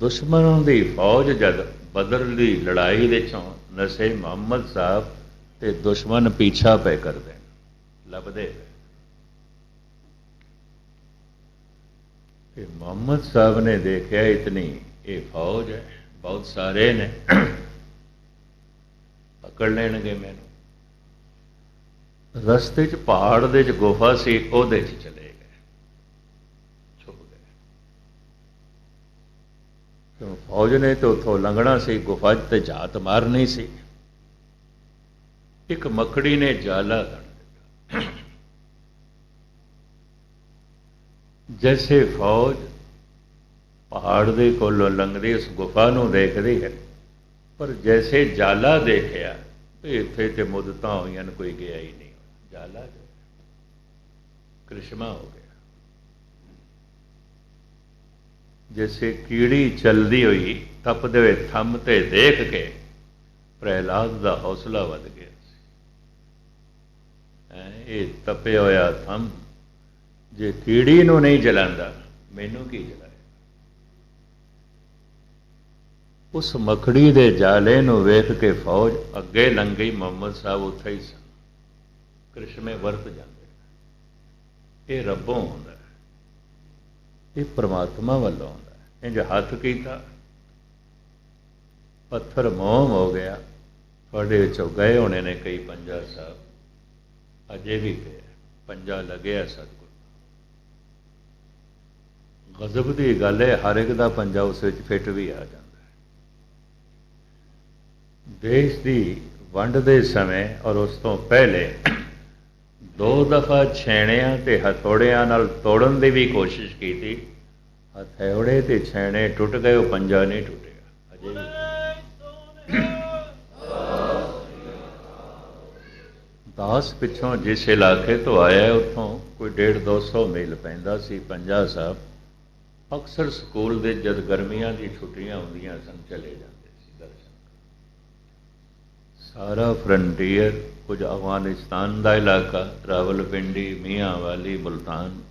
ਦੁਸ਼ਮਣਾਂ ਦੀ ਫੌਜ ਜਦ ਬਦਰ ਦੀ ਲੜਾਈ ਦੇ ਚੋਂ ਨਸੇ ਮੁਹੰਮਦ ਸਾਹਿਬ ਤੇ ਦੁਸ਼ਮਣ ਪਿੱਛਾ ਪੈ ਕਰਦੇ ਲੱਭਦੇ ਤੇ ਮੁਹੰਮਦ ਸਾਹਿਬ ਨੇ ਦੇਖਿਆ ਇਤਨੀ, ਇਹ ਫੌਜ ਹੈ, ਬਹੁਤ ਸਾਰੇ ਨੇ। ਪਕੜ ਲੈਣਗੇ ਮੈਨੂੰ। ਰਸਤੇ 'ਚ, ਪਹਾੜ ਦੇ 'ਚ, ਗੁਫਾ ਸੀ, ਉਹਦੇ 'ਚ ਚਲੇ ਗਏ ਛੁਪ ਗਏ ਕਿਉਂ ਫੌਜ ਨੇ ਤੇ ਉੱਥੋਂ ਲੰਘਣਾ ਸੀ, ਗੁਫਾ 'ਚ ਤੇ ਝਾਤ ਮਾਰਨੀ ਸੀ। ਇੱਕ ਮੱਖੜੀ ਨੇ ਜਾਲਾ ਤਣ ਦਿੱਤਾ। ਜੈਸੇ ਫੌਜ ਪਹਾੜ ਦੇ ਕੋਲੋਂ ਲੰਘਦੀ, ਉਸ ਗੁਫਾ ਨੂੰ ਦੇਖਦੀ ਹੈ, ਪਰ ਜੈਸੇ ਜਾਲਾ ਦੇਖਿਆ ਵੀ ਇੱਥੇ ਤੇ ਮੁੱਦਤਾਂ ਹੋਈਆਂ ਨੇ, ਕੋਈ ਗਿਆ ਹੀ ਨਹੀਂ। ਜਾਲਾ ਜੋ ਕ੍ਰਿਸ਼ਮਾ ਹੋ ਗਿਆ ਜੈਸੇ ਕੀੜੀ ਚਲਦੀ ਹੋਈ ਤਪਦੇ ਹੋਏ ਥੰਮ ਤੇ ਦੇਖ ਕੇ ਪ੍ਰਹਿਲਾਦ ਦਾ ਹੌਸਲਾ ਵੱਧ ਗਿਆ ਸੀ। ਇਹ ਤਪਿਆ ਹੋਇਆ ਥੰਮ ਜੇ ਕੀੜੀ ਨੂੰ ਨਹੀਂ ਜਲਾਂਦਾ ਮੈਨੂੰ ਕੀ ਜਲਾਏ ਉਸ ਮੱਖੜੀ ਦੇ ਜਾਲੇ ਨੂੰ ਵੇਖ ਕੇ ਫੌਜ ਅੱਗੇ ਲੰਘ ਗਈ ਮੁਹੰਮਦ ਸਾਹਿਬ ਉੱਥੇ ਹੀ ਸਨ। ਕ੍ਰਿਸ਼ਮੇ ਵਰਤ ਜਾਂਦੇ ਇਹ ਰੱਬੋਂ ਇਹ ਪ੍ਰਮਾਤਮਾ ਵੱਲੋਂ ਆਉਂਦਾ ਹੈ। ਇੰਜ ਹੱਥ ਕੀਤਾ, ਪੱਥਰ ਮੋਮ ਹੋ ਗਿਆ ਤੁਹਾਡੇ ਵਿੱਚੋਂ ਗਏ ਹੋਣੇ ਨੇ ਕਈ ਪੰਜਾ ਸਾਹਿਬ। ਅਜੇ ਵੀ ਗਏ, ਪੰਜਾ ਲੱਗਿਆ ਸਤਿਗੁਰ। ਗਜ਼ਬ ਦੀ ਗੱਲ ਹੈ, ਹਰ ਇੱਕ ਦਾ ਪੰਜਾ ਉਸ ਵਿੱਚ ਫਿੱਟ ਵੀ ਆ ਜਾਂਦਾ ਦੇਸ਼ ਦੀ ਵੰਡ ਦੇ ਸਮੇਂ ਔਰ ਉਸ ਤੋਂ ਪਹਿਲੇ ਦੋ ਦਫਾ ਛੇਣਿਆਂ ਤੇ ਹਥੌੜਿਆਂ ਨਾਲ ਤੋੜਨ ਦੀ ਵੀ ਕੋਸ਼ਿਸ਼ ਕੀਤੀ। ਹਥੌੜੇ ਤੇ ਛੇਣੇ ਟੁੱਟ ਗਏ, ਉਹ ਪੰਜਾ ਨਹੀਂ ਟੁੱਟਿਆ। ਅਜੇ ਵੀ ਦਾਸ ਪਿੱਛੋਂ ਜਿਸ ਇਲਾਕੇ ਤੋਂ ਆਇਆ, ਉੱਥੋਂ ਕੋਈ 1.5 200 ਮੀਲ ਪੈਂਦਾ ਸੀ। ਪੰਜਾ ਸਾਹਿਬ ਅਕਸਰ ਸਕੂਲ ਦੇ ਜਦ ਗਰਮੀਆਂ ਦੀ ਛੁੱਟੀਆਂ ਹੁੰਦੀਆਂ ਸਨ, ਚਲੇ ਜਾਂਦੇ ਸਾਰਾ ਫਰੰਟੀਅਰ ਕੁਝ ਅਫਗਾਨਿਸਤਾਨ ਦਾ ਇਲਾਕਾ, ਰਾਵਲਪਿੰਡੀ ਮੀਆਂ ਵਾਲੀ ਮੁਲਤਾਨ।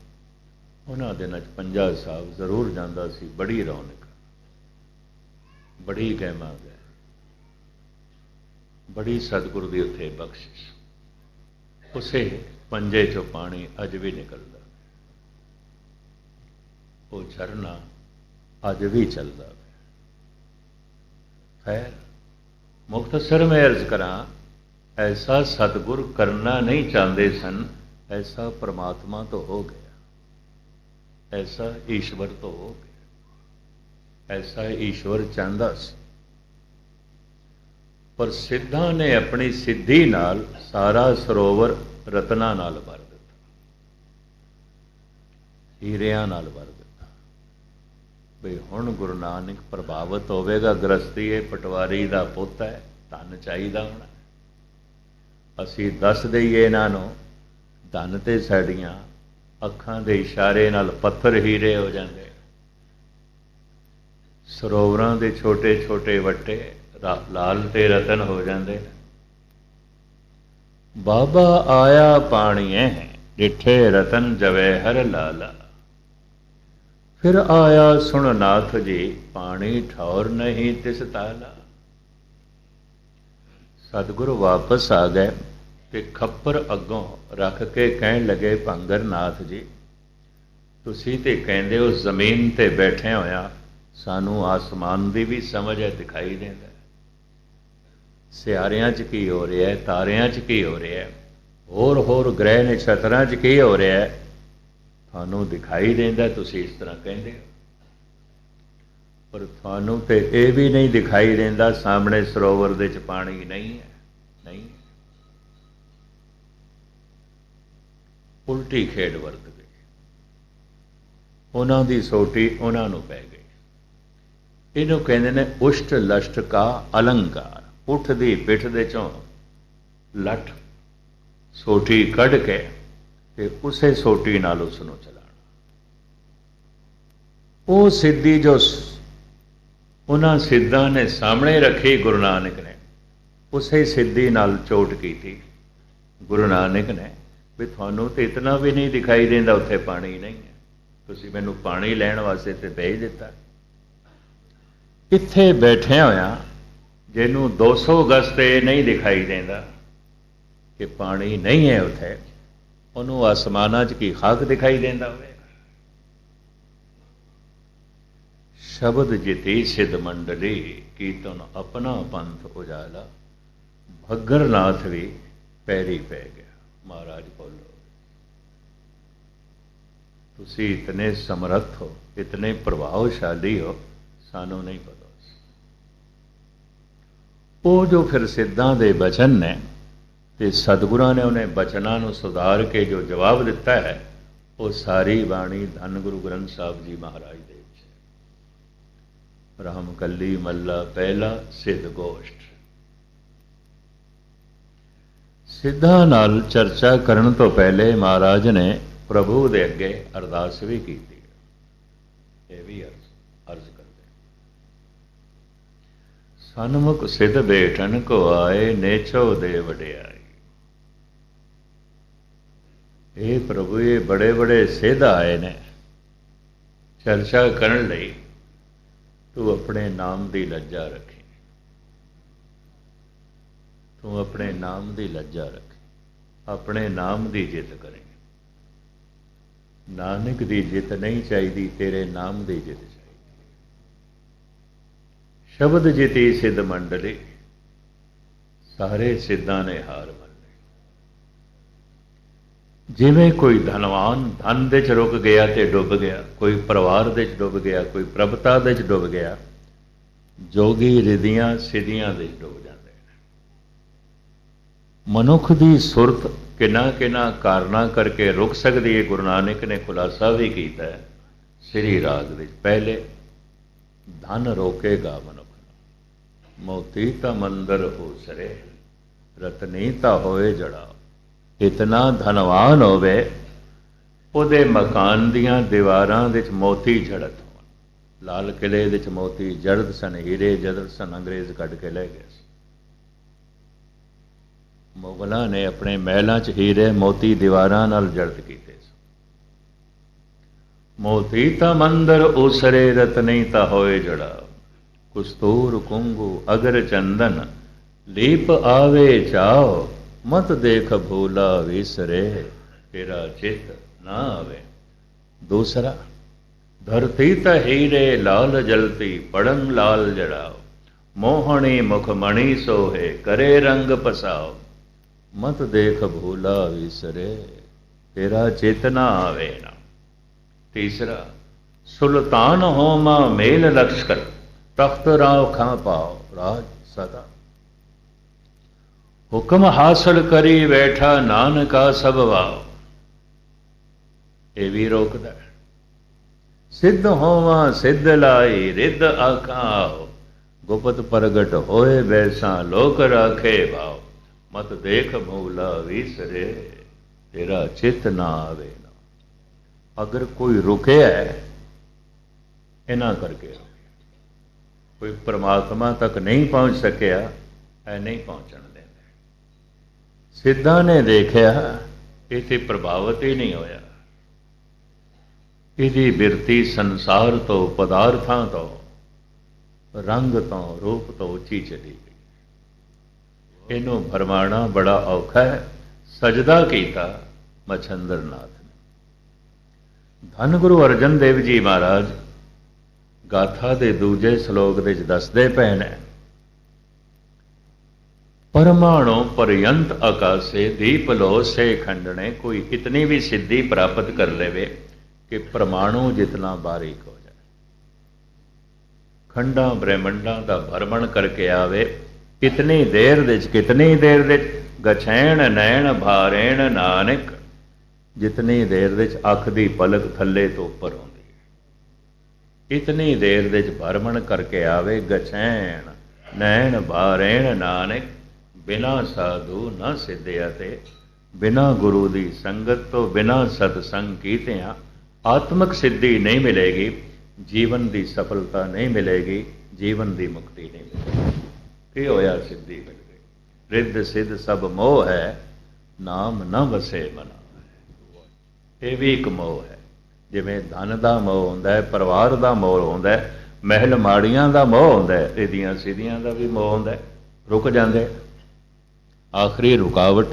ਉਹਨਾਂ ਦੇ 'ਚ ਪੰਜਾ ਸਾਹਿਬ ਜ਼ਰੂਰ ਜਾਂਦਾ ਸੀ, ਬੜੀ ਰੌਣਕ। ਬੜੀ ਗਹਿਮਾ ਹੈ ਬੜੀ ਸਤਿਗੁਰ ਦੀ ਉੱਥੇ ਬਖਸ਼ਿਸ਼। ਉਸੇ ਪੰਜੇ ਚੋਂ ਪਾਣੀ ਅੱਜ ਵੀ ਨਿਕਲਦਾ। ਉਹ ਝਰਨਾ ਅੱਜ ਵੀ ਚੱਲਦਾ ਹੈ ਖੈਰ ਮੁਖਤਸਰ ਮੈਂ ਅਰਜ਼ ਕਰਾਂ, ਐਸਾ ਸਤਗੁਰ ਕਰਨਾ ਨਹੀਂ ਚਾਹੁੰਦੇ ਸਨ, ਐਸਾ ਪ੍ਰਮਾਤਮਾ ਤੋਂ ਹੋ ਗਿਆ। ਐਸਾ ਈਸ਼ਵਰ ਤੋਂ ਹੋ ਗਿਆ। ਐਸਾ ਈਸ਼ਵਰ ਚਾਹੁੰਦਾ ਸੀ। ਪਰ ਸਿੱਧਾਂ ਨੇ ਆਪਣੀ ਸਿੱਧੀ ਨਾਲ ਸਾਰਾ ਸਰੋਵਰ ਰਤਨਾ ਨਾਲ ਭਰ ਦਿੱਤਾ। ਹੀਰਿਆਂ ਨਾਲ ਭਰ ਦਿੱਤਾ। ਵੀ ਹੁਣ ਗੁਰੂ ਨਾਨਕ ਪ੍ਰਭਾਵਿਤ ਹੋਵੇਗਾ, ਗ੍ਰਸਤੀ ਇਹ ਪਟਵਾਰੀ ਦਾ ਪੁੱਤ ਹੈ, ਧਨ ਚਾਹੀਦਾ ਹੋਣਾ। ਅਸੀਂ ਦੱਸ ਦਈਏ ਇਹਨਾਂ ਨੂੰ, ਧਨ ਤੇ ਸਾਡੀਆਂ ਅੱਖਾਂ ਦੇ ਇਸ਼ਾਰੇ ਨਾਲ ਪੱਥਰ ਹੀਰੇ ਹੋ ਜਾਂਦੇ। ਸਰੋਵਰਾਂ ਦੇ ਛੋਟੇ ਛੋਟੇ ਵੱਟੇ ਲਾਲ ਤੇ ਰਤਨ ਹੋ ਜਾਂਦੇ ਨੇ। ਬਾਬਾ ਆਇਆ ਪਾਣੀਏ ਡਿਠੇ ਰਤਨ ਜਵੇ ਹਰ ਲਾਲਾ। ਫਿਰ ਆਇਆ ਸੁਣ ਨਾਥ ਜੀ, ਪਾਣੀ ਠੌਰ ਨਹੀਂ ਤਿਸ ਤਾਲਾ। ਸਤਿਗੁਰੂ ਵਾਪਸ ਆ ਗਏ ਤੇ ਖੱਪਰ ਅੱਗੋਂ ਰੱਖ ਕੇ ਕਹਿਣ ਲੱਗੇ ਭੰਗਰ ਨਾਥ ਜੀ, ਤੁਸੀਂ ਤੇ ਕਹਿੰਦੇ ਹੋ ਜ਼ਮੀਨ ਤੇ ਬੈਠੇ ਹੋਇਆ ਸਾਨੂੰ ਆਸਮਾਨ ਦੀ ਵੀ ਸਮਝ ਹੈ ਦਿਖਾਈ ਦਿੰਦਾ ਸਿਆਰਿਆਂ 'ਚ ਕੀ ਹੋ ਰਿਹਾ ਹੈ? ਤਾਰਿਆਂ 'ਚ ਕੀ ਹੋ ਰਿਹਾ ਹੈ? ਹੋਰ ਹੋਰ ਗ੍ਰਹਿ ਨਛਤਰਾਂ 'ਚ ਕੀ ਹੋ ਰਿਹਾ ਹੈ? ਤੁਹਾਨੂੰ ਦਿਖਾਈ ਦਿੰਦਾ, ਤੁਸੀਂ ਇਸ ਤਰ੍ਹਾਂ ਕਹਿੰਦੇ ਹੋ। ਪਰ ਤੁਹਾਨੂੰ ਤੇ ਇਹ ਵੀ ਨਹੀਂ ਦਿਖਾਈ ਦਿੰਦਾ, ਸਾਹਮਣੇ ਸਰੋਵਰ ਦੇ 'ਚ ਪਾਣੀ ਨਹੀਂ ਹੈ, ਨਹੀਂ ਉਲਟੀ ਖੇਡ ਵਰਤ ਗਈ ਉਹਨਾਂ ਦੀ ਸੋਟੀ ਉਹਨਾਂ ਨੂੰ ਪੈ ਗਈ। ਇਹਨੂੰ ਕਹਿੰਦੇ ਨੇ ਉਸ਼ਟ ਲਸ਼ਟ ਕਾ ਅਲੰਕਾਰ। ਉਠ ਦੀ ਪਿੱਠ ਦੇ ਚੋਂ ਲੱਠ ਸੋਟੀ ਕੱਢ ਕੇ ਤੇ ਉਸੇ ਸੋਟੀ ਨਾਲ ਉਸ ਨੂੰ ਚਲਾਣਾ ਉਹ ਸਿੱਧੀ ਜੋ ਉਹਨਾਂ ਸਿੱਧਾਂ ਨੇ ਸਾਹਮਣੇ ਰੱਖੀ ਗੁਰੂ ਨਾਨਕ ਨੇ, ਉਸੇ ਸਿੱਧੀ ਨਾਲ ਚੋਟ ਕੀਤੀ। ਗੁਰੂ ਨਾਨਕ ਨੇ ਵੀ ਤੁਹਾਨੂੰ ਤੇ ਇਤਨਾ ਵੀ ਨਹੀਂ ਦਿਖਾਈ ਦਿੰਦਾ, ਉੱਥੇ ਪਾਣੀ ਨਹੀਂ ਹੈ। ਤੁਸੀਂ ਮੈਨੂੰ ਪਾਣੀ ਲੈਣ ਵਾਸਤੇ ਤੇ ਭੇਜ ਦਿੱਤਾ। ਇੱਥੇ ਬੈਠੇ ਹੋਇਆ ਜਿਹਨੂੰ 200 ਗਜ਼ ਤੇ ਨਹੀਂ ਦਿਖਾਈ ਦਿੰਦਾ ਕਿ ਪਾਣੀ ਨਹੀਂ ਹੈ ਉੱਥੇ ਉਹਨੂੰ ਅਸਮਾਨਾਂ 'ਚ ਕੀ ਖਾਕ ਦਿਖਾਈ ਦਿੰਦਾ ਹੋਵੇ? ਸ਼ਬਦ ਜਿਤੀ ਸਿਧ ਮੰਡਲੀ ਕੀਰਤਨ ਆਪਣਾ ਪੰਥ ਉਜਾਲਾ? ਭਗਰਨਾਥ ਵੀ ਪੈਰੀ ਪੈ ਗਿਆ, ਮਹਾਰਾਜ ਬੋਲੋ। ਤੁਸੀਂ ਇਤਨੇ ਸਮਰੱਥ ਹੋ, ਇਤਨੇ ਪ੍ਰਭਾਵਸ਼ਾਲੀ ਹੋ, ਸਾਨੂੰ ਨਹੀਂ ਪਤਾ। ਉਹ ਜੋ ਫਿਰ ਸਿੱਧਾਂ ਦੇ ਬਚਨ ਨੇ ਤੇ ਸਤਿਗੁਰਾਂ ਨੇ ਉਹਨੇ ਬਚਨਾਂ ਨੂੰ ਸੁਧਾਰ ਕੇ ਜੋ ਜਵਾਬ ਦਿੱਤਾ ਹੈ, ਉਹ ਸਾਰੀ ਬਾਣੀ ਧੰਨ ਗੁਰੂ ਗ੍ਰੰਥ ਸਾਹਿਬ ਜੀ ਮਹਾਰਾਜ ਦੇ ਵਿੱਚ ਹੈ। ਰਾਮ ਕੱਲੀ ਮੱਲਾ ਪਹਿਲਾ, ਸਿੱਧ ਗੋਸ਼ਟ। ਸਿੱਧਾਂ ਨਾਲ ਚਰਚਾ ਕਰਨ ਤੋਂ ਪਹਿਲੇ ਮਹਾਰਾਜ ਨੇ ਪ੍ਰਭੂ ਦੇ ਅੱਗੇ ਅਰਦਾਸ ਵੀ ਕੀਤੀ। ਇਹ ਵੀ ਅਰਜ਼ ਅਰਜ਼ ਕਰਦੇ ਸਨਮੁਖ ਸਿੱਧ ਬੈਠਣ ਕੋ ਆਏ ਨੇਚੋ ਦੇ ਵਡਿਆਈ ਇਹ ਪ੍ਰਭੂ, ਇਹ ਬੜੇ ਬੜੇ ਸਿੱਧ ਆਏ ਨੇ। ਚਰਚਾ ਕਰਨ ਲਈ ਤੂੰ ਆਪਣੇ ਨਾਮ ਦੀ ਲੱਜਾ ਰੱਖੇ। ਤੂੰ ਆਪਣੇ ਨਾਮ ਦੀ ਲੱਜਾ ਰੱਖ। ਆਪਣੇ ਨਾਮ ਦੀ ਜਿੱਤ ਕਰੇ। ਨਾਨਕ ਦੀ ਜਿੱਤ ਨਹੀਂ ਚਾਹੀਦੀ, ਤੇਰੇ ਨਾਮ ਦੀ ਜਿੱਤ ਚਾਹੀਦੀ। ਸ਼ਬਦ ਜਿਤੀ ਸਿੱਧ ਮੰਡਲੀ, ਸਾਰੇ ਸਿੱਧਾਂ ਨੇ ਹਾਰ ਮੰਨ। ਜਿਵੇਂ ਕੋਈ ਧਨਵਾਨ ਧਨ ਦੇ ਚ ਰੁਕ ਗਿਆ ਤੇ ਡੁੱਬ ਗਿਆ, ਕੋਈ ਪਰਿਵਾਰ ਦੇ ਚ ਡੁੱਬ ਗਿਆ, ਕੋਈ ਪ੍ਰਭਤਾ ਦੇ ਚ ਡੁੱਬ ਗਿਆ, ਜੋਗੀ ਰਿਧੀਆਂ ਸਿਧੀਆਂ ਦੇ ਡੁੱਬ ਜਾਂਦੇ ਮਨੁੱਖ ਦੀ ਸੁਰਤ ਕਿੰਨਾ ਕਿੰਨਾ ਕਾਰਨਾ ਕਰਕੇ ਰੁਕ ਸਕਦੀ ਹੈ ਗੁਰੂ ਨਾਨਕ ਨੇ ਖੁਲਾਸਾ ਵੀ ਕੀਤਾ ਹੈ, ਸ੍ਰੀ ਰਾਗ ਵਿੱਚ ਪਹਿਲੇ, ਧਨ ਰੋਕੇਗਾ ਮਨੁੱਖ ਮੋਤੀ ਤਾਂ ਮੰਦਰ ਹੋ ਸਰੇ ਰਤਨੀ ਤਾਂ ਹੋਏ ਜੜਾ ਇਤਨਾ ਧਨਵਾਨ ਹੋਵੇ, ਉਹਦੇ ਮਕਾਨ ਦੀਆਂ ਦੀਵਾਰਾਂ ਵਿੱਚ ਮੋਤੀ ਝੜਤ ਹੋਣ। ਲਾਲ ਕਿਲੇ ਵਿੱਚ ਮੋਤੀ ਜੜਦ ਸਨ, ਹੀਰੇ ਜੜਦ ਸਨ, ਅੰਗਰੇਜ਼ ਕੱਢ ਕੇ ਲੈ ਗਏ ਮੁਗਲਾਂ ਨੇ ਆਪਣੇ ਮਹਿਲਾਂ 'ਚ ਹੀਰੇ, ਮੋਤੀ ਦੀਵਾਰਾਂ ਨਾਲ ਜੜਤ ਕੀਤੇ ਮੋਤੀ ਤਾਂ ਮੰਦਰ ਉਸਰੇ, ਰਤ ਨਹੀਂ ਤਾਂ ਹੋਏ ਜੜਾ ਕੁਸਤੂਰ ਕੁੰਗੂ ਅਗਰ ਚੰਦਨ, ਲੀਪ ਆਵੇ ਚਾਓ ਮਤ ਦੇਖ ਭੂਲਾ ਵਿਸਰੇ, ਤੇਰਾ ਚਿਤ ਨਾ ਆਵੇ। ਦੂਸਰਾ, ਧਰਤੀ ਤਾਂ ਹੀਰੇ ਲਾਲ ਜਲਤੀ ਪੜੰ ਲਾਲ ਜੜਾਓ। ਮੋਹਣੀ ਮੁਖ ਮਣੀ ਸੋਹੇ ਕਰੇ ਰੰਗ ਪਸਾਓ। ਮਤ ਦੇਖ ਭੂਲਾ ਵਿਸਰੇ, ਤੇਰਾ ਚੇਤਨਾ ਆਵੇ ਨਾ। ਤੀਸਰਾ, ਸੁਲਤਾਨ ਹੋਮਾ ਮੇਲ ਲਖਸ਼ਕਰ ਤਖਤ ਰਾਵ ਖਾਂ ਪਾਓ ਰਾਜ ਸਦਾ। ਹੁਕਮ ਹਾਸਲ ਕਰੀ ਬੈਠਾ ਨਾਨਕਾ ਸਭ ਵਾਓ ਇਹ ਵੀ ਰੋਕਦਾ ਸਿੱਧ ਹੋਵਾਂ, ਸਿੱਧ ਲਾਈ, ਰਿੱਧ ਆਖਾਓ ਗੁਪਤ ਪ੍ਰਗਟ ਹੋਏ ਵੈਸਾ ਲੋਕ ਰਾਖੇ ਭਾਉ ਮਤ ਦੇਖ ਮੂਲਾ ਵਿਸਰੇ, ਤੇਰਾ ਚਿਤ ਨਾ ਆਵੇ ਨਾ। ਅਗਰ ਕੋਈ ਰੁਕਿਆ ਇਹਨਾਂ ਕਰਕੇ ਕੋਈ ਪਰਮਾਤਮਾ ਤੱਕ ਨਹੀਂ ਪਹੁੰਚ ਸਕਿਆ ਐ ਨਹੀਂ ਪਹੁੰਚਣ ਸਿੱਧਾਂ ਨੇ ਦੇਖਿਆ ਇਹ ਤੇ ਪ੍ਰਭਾਵਿਤ ਹੀ ਨਹੀਂ ਹੋਇਆ। ਇਹਦੀ ਬਿਰਤੀ ਸੰਸਾਰ ਤੋਂ, ਪਦਾਰਥਾਂ ਤੋਂ, ਰੰਗ ਤੋਂ, ਰੂਪ ਤੋਂ ਉੱਚੀ ਚਲੀ ਗਈ। ਇਹਨੂੰ ਫਰਮਾਣਾ ਬੜਾ ਔਖਾ ਹੈ। ਸਜਦਾ ਕੀਤਾ ਮਛੰਦਰ ਨਾਥ ਨੇ। ਧੰਨ ਗੁਰੂ ਅਰਜਨ ਦੇਵ ਜੀ ਮਹਾਰਾਜ, ਗਾਥਾ ਦੇ ਦੂਜੇ ਸ਼ਲੋਕ ਦੇ ਵਿੱਚ ਦੱਸਦੇ ਪਏ ਨੇ ਪਰਮਾਣੂ ਪਰਯੰਤ ਆਕਾਸੇ ਦੀਪ ਲੋ ਸੇ ਖੰਡਣੇ, ਕੋਈ ਇਤਨੀ ਵੀ ਸਿੱਧੀ ਪ੍ਰਾਪਤ ਕਰ ਲਵੇ ਕਿ ਪਰਮਾਣੂ ਜਿਤਨਾ ਬਾਰੀਕ ਹੋ ਜਾਏ ਖੰਡਾਂ ਬ੍ਰਹਿਮੰਡਾਂ ਦਾ ਭਰਮਣ ਕਰਕੇ ਆਵੇ, ਕਿਤਨੀ ਦੇਰ ਵਿੱਚ ਕਿਤਨੀ ਦੇਰ ਦੇ ਗਛੈਣ ਨੈਣ ਭਾਰੇਣ ਨਾਨਕ, ਜਿਤਨੀ ਦੇਰ ਵਿੱਚ ਅੱਖ ਦੀ ਪਲਕ ਥੱਲੇ ਤੋਂ ਉੱਪਰ ਆਉਂਦੀ ਹੈ। ਇਤਨੀ ਦੇਰ ਵਿੱਚ ਚ ਭਰਮਣ ਕਰਕੇ ਆਵੇ, ਗਛੈਣ ਨੈਣ ਭਾਰੇਣ ਨਾਨਕ ਬਿਨਾ ਸਾਧੂ ਨਾ ਸਿੱਧਿਆ ਤੇ, ਬਿਨਾ ਗੁਰੂ ਦੀ ਸੰਗਤ ਤੋਂ ਬਿਨਾ ਸਤ ਸੰਗ ਕੀਤਿਆਂ, ਆਤਮਿਕ ਸਿੱਧੀ ਨਹੀਂ ਮਿਲੇਗੀ, ਜੀਵਨ ਦੀ ਸਫਲਤਾ ਨਹੀਂ ਮਿਲੇਗੀ, ਜੀਵਨ ਦੀ ਮੁਕਤੀ ਨਹੀਂ ਮਿਲੇਗੀ। ਕੀ ਹੋਇਆ ਸਿੱਧੀ ਮਿਲ ਗਈ? ਰਿੱਧ ਸਿੱਧ ਸਭ ਮੋਹ ਹੈ, ਨਾਮ ਨਾ ਵਸੇ ਮਨ ਇਹ ਵੀ ਇੱਕ ਮੋਹ ਹੈ। ਜਿਵੇਂ ਧਨ ਦਾ ਮੋਹ ਹੁੰਦਾ ਹੈ, ਪਰਿਵਾਰ ਦਾ ਮੋਹ ਹੁੰਦਾ ਹੈ, ਮਹਿਲ ਮਾੜੀਆਂ ਦਾ ਮੋਹ ਹੁੰਦਾ ਹੈ, ਇਹਦੀਆਂ ਸਿੱਧੀਆਂ ਦਾ ਵੀ ਮੋਹ ਹੁੰਦਾ ਹੈ। ਰੁਕ ਜਾਂਦੇ। ਆਖਰੀ ਰੁਕਾਵਟ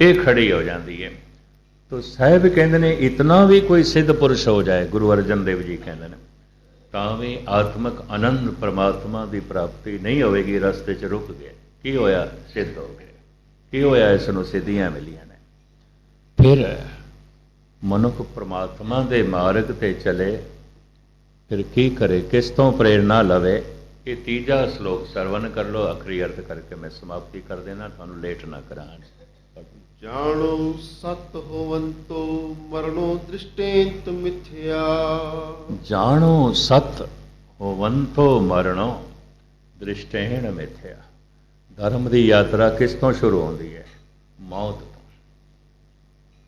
ਇਹ ਖੜੀ ਹੋ ਜਾਂਦੀ ਹੈ। ਤੋ ਸਾਹਿਬ ਕਹਿੰਦੇ ਨੇ, ਇਤਨਾ ਵੀ ਕੋਈ ਸਿੱਧ ਪੁਰਸ਼ ਹੋ ਜਾਏ, ਗੁਰੂ ਅਰਜਨ ਦੇਵ ਜੀ ਕਹਿੰਦੇ ਨੇ, ਤਾਂ ਵੀ ਆਤਮਿਕ ਆਨੰਦ ਪ੍ਰਮਾਤਮਾ ਦੀ ਪ੍ਰਾਪਤੀ ਨਹੀਂ ਹੋਵੇਗੀ, ਰਸਤੇ 'ਚ ਰੁਕ ਗਿਆ ਕੀ ਹੋਇਆ? ਸਿੱਧ ਹੋ ਗਿਆ ਕੀ ਹੋਇਆ? ਇਸ ਨੂੰ ਸਿੱਧੀਆਂ ਮਿਲੀਆਂ ਨੇ। ਫਿਰ ਮਨੁੱਖ ਪ੍ਰਮਾਤਮਾ ਦੇ ਮਾਰਗ ਤੇ ਚਲੇ, ਫਿਰ ਕੀ ਕਰੇ? ਕਿਸ ਤੋਂ ਪ੍ਰੇਰਣਾ ਲਵੇ? ਇਹ ਤੀਜਾ ਸ਼ਲੋਕ ਸਰਵਨ ਕਰ ਲੋ ਆਖਰੀ ਅਰਥ ਕਰਕੇ ਮੈਂ ਸਮਾਪਤੀ ਕਰ ਦੇਣਾ ਤੁਹਾਨੂੰ ਲੇਟ ਨਾ ਕਰਾਂ ਜਾਣੋ ਸਤ ਹੋਵੰਤੋ ਮਰਣੋ ਦ੍ਰਿਸ਼ਟੇਂਤ ਮਿਥਿਆ। ਜਾਣੋ ਸਤ ਹੋਵੰਤੋ ਮਰਣੋ ਦ੍ਰਿਸ਼ਟੇਣ ਮਿਥਿਆ। ਧਰਮ ਦੀ ਯਾਤਰਾ ਕਿਸ ਤੋਂ ਸ਼ੁਰੂ ਹੁੰਦੀ ਹੈ? ਮੌਤ ਤੋਂ।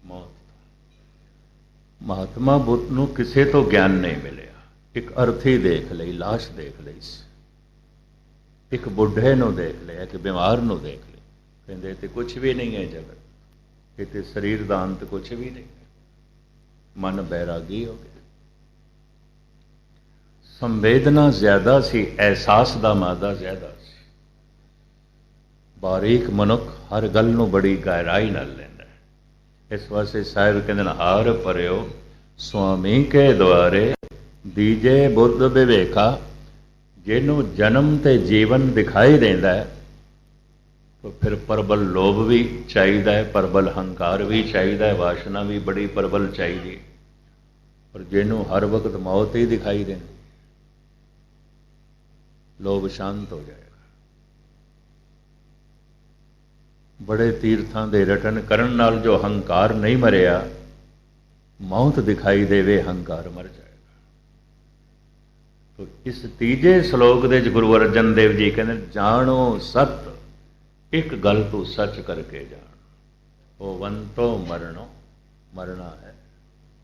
ਮੌਤ ਤੋਂ। ਮਹਾਤਮਾ ਬੁੱਧ ਨੂੰ ਕਿਸੇ ਤੋਂ ਗਿਆਨ ਨਹੀਂ ਮਿਲਿਆ। ਇੱਕ ਅਰਥੀ ਦੇਖ ਲਈ ਲਾਸ਼ ਦੇਖ ਲਈ ਸੀ। ਇੱਕ ਬੁੱਢੇ ਨੂੰ ਦੇਖ ਲਿਆ, ਇੱਕ ਬਿਮਾਰ ਨੂੰ ਦੇਖ ਲਿਆ। ਕਹਿੰਦੇ ਤੇ ਕੁਝ ਵੀ ਨਹੀਂ ਹੈ ਜਗਤ। ਇਹ ਤੇ ਸਰੀਰ ਦਾ ਅੰਤ ਕੁਝ ਵੀ ਨਹੀਂ ਮਨ ਬੈਰਾਗੀ ਹੋ ਗਿਆ। ਸੰਵੇਦਨਾ ਜ਼ਿਆਦਾ ਸੀ, ਅਹਿਸਾਸ ਦਾ ਮਾਦਾ ਜ਼ਿਆਦਾ ਸੀ। ਬਾਰੀਕ ਮਨੁੱਖ ਹਰ ਗੱਲ ਨੂੰ ਬੜੀ ਗਹਿਰਾਈ ਨਾਲ ਲੈਂਦਾ ਹੈ। ਇਸ ਵਾਸਤੇ ਸਾਹਿਬ ਕਹਿੰਦੇ ਨੇ, ਹਾਰ ਪਰਿਓ ਸੁਆਮੀ ਕੇ ਦੁਆਰੇ, ਦੀਜੇ ਬੁੱਧ ਵਿਵੇਕਾ ਜਿਹਨੂੰ ਜਨਮ ਤੇ ਜੀਵਨ ਦਿਖਾਈ ਦਿੰਦਾ ਹੈ, ਤਾਂ ਫਿਰ ਪਰਬਲ ਲੋਭ ਵੀ ਚਾਹੀਦਾ ਹੈ, ਪਰਬਲ ਹੰਕਾਰ ਵੀ ਚਾਹੀਦਾ ਹੈ, ਵਾਸ਼ਨਾ ਵੀ ਬੜੀ ਪਰਬਲ ਚਾਹੀਦੀ ਪਰ ਜਿਹਨੂੰ ਹਰ ਵਕਤ ਮੌਤ ਹੀ ਦਿਖਾਈ ਦਿੰਦੀ, ਲੋਭ ਸ਼ਾਂਤ ਹੋ ਜਾਏਗਾ। ਬੜੇ ਤੀਰਥਾਂ ਦੇ ਰਟਨ ਕਰਨ ਨਾਲ ਜੋ ਹੰਕਾਰ ਨਹੀਂ ਮਰਿਆ, ਮੌਤ ਦਿਖਾਈ ਦੇਵੇ, ਹੰਕਾਰ ਮਰ ਜਾਏਗਾ ਤੋ ਇਸ ਤੀਜੇ ਸ਼ਲੋਕ ਦੇ ਵਿੱਚ ਗੁਰੂ ਅਰਜਨ ਦੇਵ ਜੀ ਕਹਿੰਦੇ ਜਾਣੋ ਸਤ, ਇੱਕ ਗੱਲ ਤੂੰ ਸੱਚ ਕਰਕੇ ਜਾਣ। ਉਹ ਵੰਤੋ ਮਰਨੋ ਮਰਨਾ ਹੈ?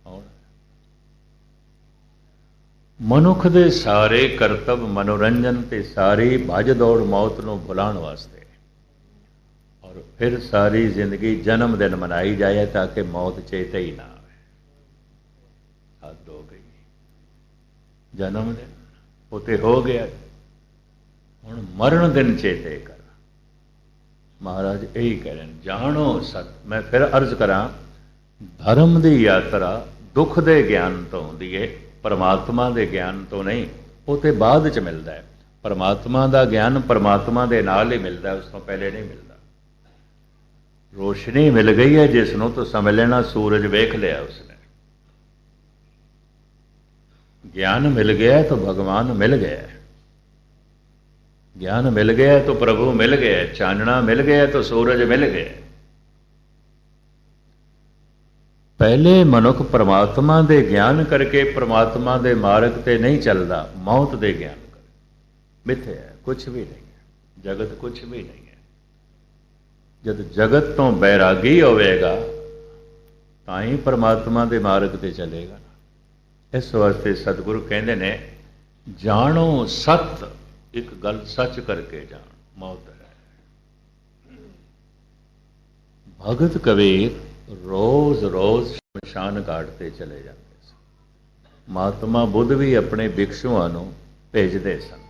ਆਉਣਾ ਮਨੁੱਖ ਦੇ ਸਾਰੇ ਕਰਤੱਵ ਮਨੋਰੰਜਨ ਤੇ ਸਾਰੀ ਭੱਜ ਦੌੜ ਮੌਤ ਨੂੰ ਭੁਲਾਉਣ ਵਾਸਤੇ। ਔਰ ਫਿਰ ਸਾਰੀ ਜ਼ਿੰਦਗੀ ਜਨਮ ਦਿਨ ਮਨਾਈ ਜਾਏ ਤਾਂ ਕਿ ਮੌਤ ਚੇਤੇ ਹੀ ਨਾ ਆਵੇ। ਹੱਦ ਹੋ ਗਈ। ਜਨਮ ਦਿਨ ਉਹ ਤੇ ਹੋ ਗਿਆ ਹੁਣ ਮਰਨ ਦਿਨ ਚੇਤੇ ਕਰ। ਮਹਾਰਾਜ ਇਹੀ ਕਹਿ ਰਹੇ ਜਾਣੋ ਸਤ ਮੈਂ ਫਿਰ ਅਰਜ਼ ਕਰਾਂ, ਧਰਮ ਦੀ ਯਾਤਰਾ ਦੁੱਖ ਦੇ ਗਿਆਨ ਤੋਂ ਹੁੰਦੀ ਹੈ ਪਰਮਾਤਮਾ ਦੇ ਗਿਆਨ ਤੋਂ ਨਹੀਂ, ਉਹ ਤੇ ਬਾਅਦ ਚ ਮਿਲਦਾ ਹੈ ਪਰਮਾਤਮਾ ਦਾ ਗਿਆਨ ਪਰਮਾਤਮਾ ਦੇ ਨਾਲ ਹੀ ਮਿਲਦਾ, ਉਸ ਤੋਂ ਪਹਿਲੇ ਨਹੀਂ ਮਿਲਦਾ। ਰੋਸ਼ਨੀ ਮਿਲ ਗਈ ਹੈ ਜਿਸ ਨੂੰ ਤਾਂ ਸਮਝ ਲੈਣਾ ਸੂਰਜ ਵੇਖ ਲਿਆ ਉਸਨੇ। ਗਿਆਨ ਮਿਲ ਗਿਆ ਤਾਂ ਭਗਵਾਨ ਮਿਲ ਗਿਆ ਗਿਆਨ ਮਿਲ ਗਿਆ ਤਾਂ ਪ੍ਰਭੂ ਮਿਲ ਗਿਆ ਚਾਨਣਾ ਮਿਲ ਗਿਆ ਤਾਂ ਸੂਰਜ ਮਿਲ ਗਿਆ ਪਹਿਲੇ ਮਨੁੱਖ ਪ੍ਰਮਾਤਮਾ ਦੇ ਗਿਆਨ ਕਰਕੇ ਪ੍ਰਮਾਤਮਾ ਦੇ ਮਾਰਗ ਤੇ ਨਹੀਂ ਚੱਲਦਾ ਮੌਤ ਦੇ ਗਿਆਨ ਕਰ ਮਿੱਥੇ ਹੈ ਕੁਝ ਵੀ ਨਹੀਂ ਹੈ ਜਗਤ ਕੁਝ ਵੀ ਨਹੀਂ ਹੈ ਜਦ ਜਗਤ ਤੋਂ ਬੈਰਾਗੀ ਹੋਵੇਗਾ ਤਾਂ ਹੀ ਪ੍ਰਮਾਤਮਾ ਦੇ ਮਾਰਗ ਤੇ ਚੱਲੇਗਾ ਇਸ ਵਾਸਤੇ ਸਤਿਗੁਰੂ ਕਹਿੰਦੇ ਨੇ ਜਾਣੋ ਸਤ ਇੱਕ ਗੱਲ ਸੱਚ ਕਰਕੇ ਜਾਣ ਮੌਤ ਹੈ। ਭਗਤ ਕਬੀਰ ਰੋਜ਼ ਰੋਜ਼ ਸ਼ਮਸ਼ਾਨ ਘਾਟ ਤੇ ਚਲੇ ਜਾਂਦੇ ਸਨ। ਮਹਾਤਮਾ ਬੁੱਧ ਵੀ ਆਪਣੇ ਭਿਕਸ਼ੂਆਂ ਨੂੰ ਭੇਜਦੇ ਸਨ।